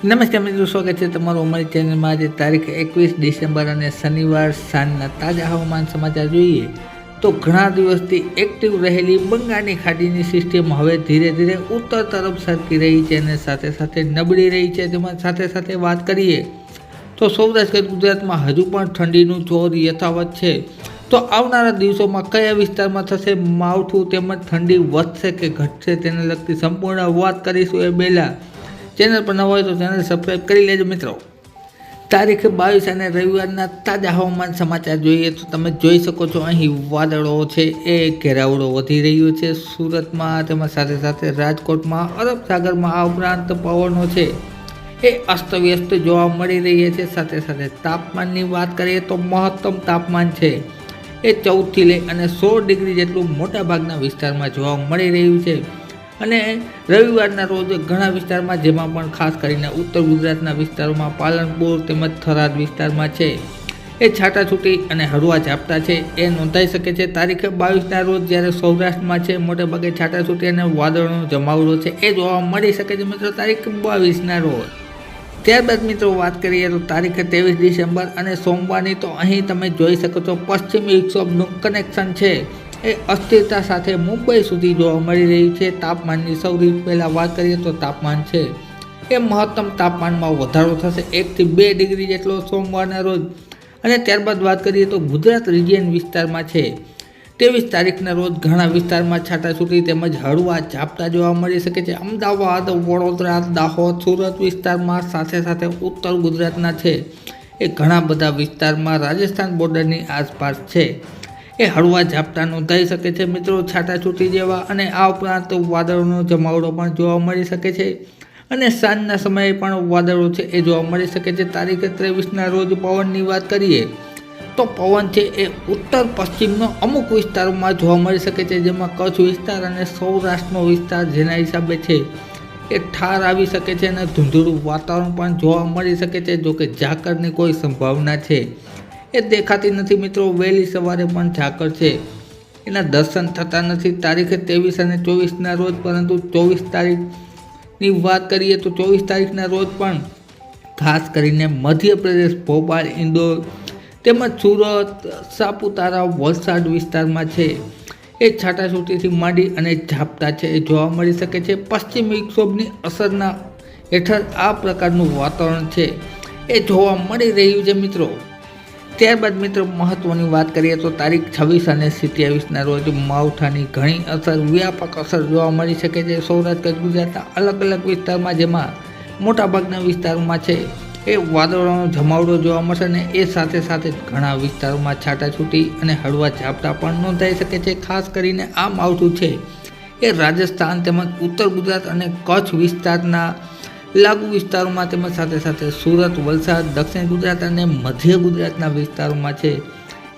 નમસ્કાર મિત્રો, સ્વાગત છે તમારું અમારી ચેનલમાં. આજે તારીખ એકવીસ ડિસેમ્બર અને શનિવાર સાંજના તાજા હવામાન સમાચાર જોઈએ તો ઘણા દિવસથી એક્ટિવ રહેલી બંગાળની ખાડીની સિસ્ટમ હવે ધીરે ધીરે ઉત્તર તરફ સરકી રહી છે અને સાથે સાથે નબળી રહી છે. તેમાં સાથે સાથે વાત કરીએ તો સૌરાષ્ટ્ર ગુજરાતમાં હજુ પણ ઠંડીનું જોર યથાવત છે. તો આવનારા દિવસોમાં કયા વિસ્તારમાં થશે માવઠું તેમજ ઠંડી વધશે કે ઘટશે તેને લગતી સંપૂર્ણ વાત કરીશું એ પહેલાં. ચેનલ પર ન હોય તો ચેનલ સબસ્ક્રાઈબ કરી લેજો મિત્રો. તારીખ બાવીસ અને રવિવારના તાજા હવામાન સમાચાર જોઈએ તો તમે જોઈ શકો છો અહીં વાદળો છે એ ઘેરાવડો વધી રહ્યો છે. સુરતમાં તેમાં સાથે સાથે રાજકોટમાં, અરબ સાગરમાં આ ઉપરાંત પવનો છે. એ અસ્તવ્યસ્ત જોવા મળી રહ્યા છે. સાથે સાથે તાપમાનની વાત કરીએ તો મહત્તમ તાપમાન છે. એ ચૌદથી લઈ અને સોળ ડિગ્રી જેટલું મોટાભાગના વિસ્તારમાં જોવા મળી રહ્યું છે. અને રવિવારના રોજ ઘણા વિસ્તારમાં, જેમાં પણ ખાસ કરીને ઉત્તર ગુજરાતના વિસ્તારોમાં પાલનપુર તેમજ થરાદ વિસ્તારમાં છે. એ છાટાછૂટી અને હળવા ઝાપટા છે. એ નોંધાઈ શકે છે. તારીખ બાવીસના રોજ જ્યારે સૌરાષ્ટ્રમાં છે મોટેભાગે છાટાછૂટી અને વાદળનો જમાવડો છે. એ જોવા મળી શકે છે મિત્રો તારીખ બાવીસના રોજ. ત્યારબાદ મિત્રો વાત કરીએ તો તારીખે ત્રેવીસ ડિસેમ્બર અને સોમવારની તો અહીં તમે જોઈ શકો છો, પશ્ચિમી વિક્ષોભનું કનેક્શન છે. એ અસ્થિરતા સાથે મુંબઈ સુધી જોવા મળી રહી છે. તાપમાનની સૌથી પહેલાં વાત કરીએ તો તાપમાન છે. એ મહત્તમ તાપમાનમાં વધારો થશે. એકથી બે ડિગ્રી જેટલો સોમવારના રોજ. અને ત્યારબાદ વાત કરીએ તો ગુજરાત રિજિયન વિસ્તારમાં છે. ત્રેવીસ તારીખના રોજ ઘણા વિસ્તારમાં છાટાછૂટી તેમજ હળવા ઝાપટા જોવા મળી શકે છે. અમદાવાદ, વડોદરા, દાહોદ, સુરત વિસ્તારમાં સાથે સાથે ઉત્તર ગુજરાતના છે. એ ઘણા બધા વિસ્તારમાં રાજસ્થાન બોર્ડરની આસપાસ છે. એ હળવા ઝાપટા નોંધાઈ શકે છે મિત્રો છાટાછૂટી જેવા અને આ ઉપરાંત વાદળોનો જમાવડો પણ જોવા મળી શકે છે. અને સાંજના સમયે પણ વાદળો છે એ જોવા મળી શકે છે. તારીખે ત્રેવીસના રોજ પવનની વાત કરીએ, તો પવન છે એ ઉત્તર પશ્ચિમનો અમુક વિસ્તારોમાં જોવા મળી શકે છે, જેમાં કચ્છ વિસ્તાર અને સૌરાષ્ટ્રનો વિસ્તાર જેના હિસાબે છે એ ઠાર આવી શકે છે અને ધૂંધળું વાતાવરણ પણ જોવા મળી શકે છે, જોકે ઝાકરની કોઈ સંભાવના છે. એ દેખાતી નથી મિત્રો. વહેલી સવારે પણ ઝાકળ છે. એના દર્શન થતા નથી. તારીખે ત્રેવીસ અને ચોવીસના રોજ, પરંતુ ચોવીસ તારીખની વાત કરીએ તો ચોવીસ તારીખના રોજ પણ ખાસ કરીને મધ્યપ્રદેશ ભોપાલ, ઇન્દોર તેમજ સુરત, સાપુતારા, વલસાડ વિસ્તારમાં છે. એ છાટાછૂટીથી માંડી અને ઝાપટા છે. એ જોવા મળી શકે છે. પશ્ચિમ વિક્ષોભની અસરના હેઠળ આ પ્રકારનું વાતાવરણ છે. એ જોવા મળી રહ્યું છે મિત્રો. ત્યારબાદ મિત્રો મહત્ત્વની વાત કરીએ તો તારીખ છવ્વીસ અને સત્યાવીસના રોજ માવઠાની ઘણી અસર, વ્યાપક અસર જોવા મળી શકે છે. સૌરાષ્ટ્ર, ગુજરાતના અલગ અલગ વિસ્તારમાં જેમાં મોટાભાગના વિસ્તારોમાં છે એ વાદળોનો જમાવડો જોવા મળશે અને એ સાથે સાથે ઘણા વિસ્તારોમાં છાટાછૂટી અને હળવા ઝાપટા પણ નોંધાઈ શકે છે. ખાસ કરીને આ માવઠું છે એ રાજસ્થાન તેમજ ઉત્તર ગુજરાત અને કચ્છ વિસ્તારના લાગુ વિસ્તારોમાં તેમજ સાથે સાથે સુરત, વલસાડ, દક્ષિણ ગુજરાત અને મધ્ય ગુજરાતના વિસ્તારોમાં છે.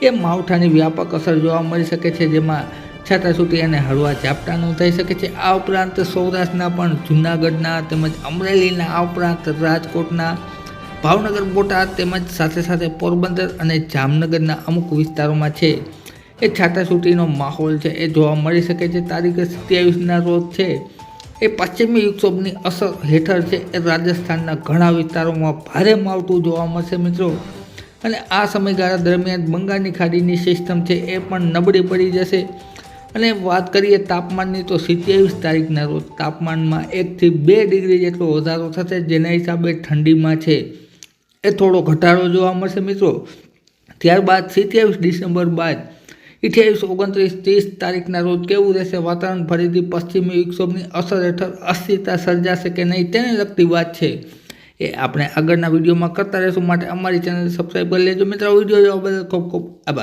એ માવઠાની વ્યાપક અસર જોવા મળી શકે છે, જેમાં છાટાછૂટી અને હળવા ઝાપટા નોંધાઈ શકે છે. આ ઉપરાંત સૌરાષ્ટ્રના પણ જૂનાગઢના તેમજ અમરેલીના, આ ઉપરાંત રાજકોટના, ભાવનગર, બોટાદ તેમજ સાથે સાથે પોરબંદર અને જામનગરના અમુક વિસ્તારોમાં છે. એ છાટાછૂટીનો માહોલ છે, એ જોવા મળી શકે છે. તારીખ સત્યાવીસના રોજ છે. એ પશ્ચિમી વિક્ષોભની અસર હેઠળ છે એ રાજસ્થાનના ઘણા વિસ્તારોમાં ભારે માવઠું જોવા મળશે મિત્રો. અને આ સમયગાળા દરમિયાન બંગાળની ખાડીની સિસ્ટમ છે એ પણ નબળી પડી જશે. અને વાત કરીએ તાપમાનની તો સિત્યાવીસ તારીખના રોજ તાપમાનમાં એકથી બે ડિગ્રી જેટલો વધારો થશે જેના હિસાબે ઠંડીમાં છે એ થોડો ઘટાડો જોવા મળશે મિત્રો. ત્યારબાદ સિત્યાવીસ ડિસેમ્બર બાદ અઠ્યાવીસ ઓગણત્રીસ ત્રીસ તારીખના રોજ કેવું રહેશે? વાતાવરણ ફરીથી પશ્ચિમી વિક્ષોભની અસર હેઠળ અસ્થિરતા સર્જાશે કે નહીં તેને લગતી વાત છે. એ આપણે આગળના વિડીયોમાં કરતા રહીશું. માટે અમારી ચેનલ સબસ્ક્રાઈબ કરી લેજો. મિત્રો વીડિયો જોવા બદલ ખૂબ ખૂબ આભાર.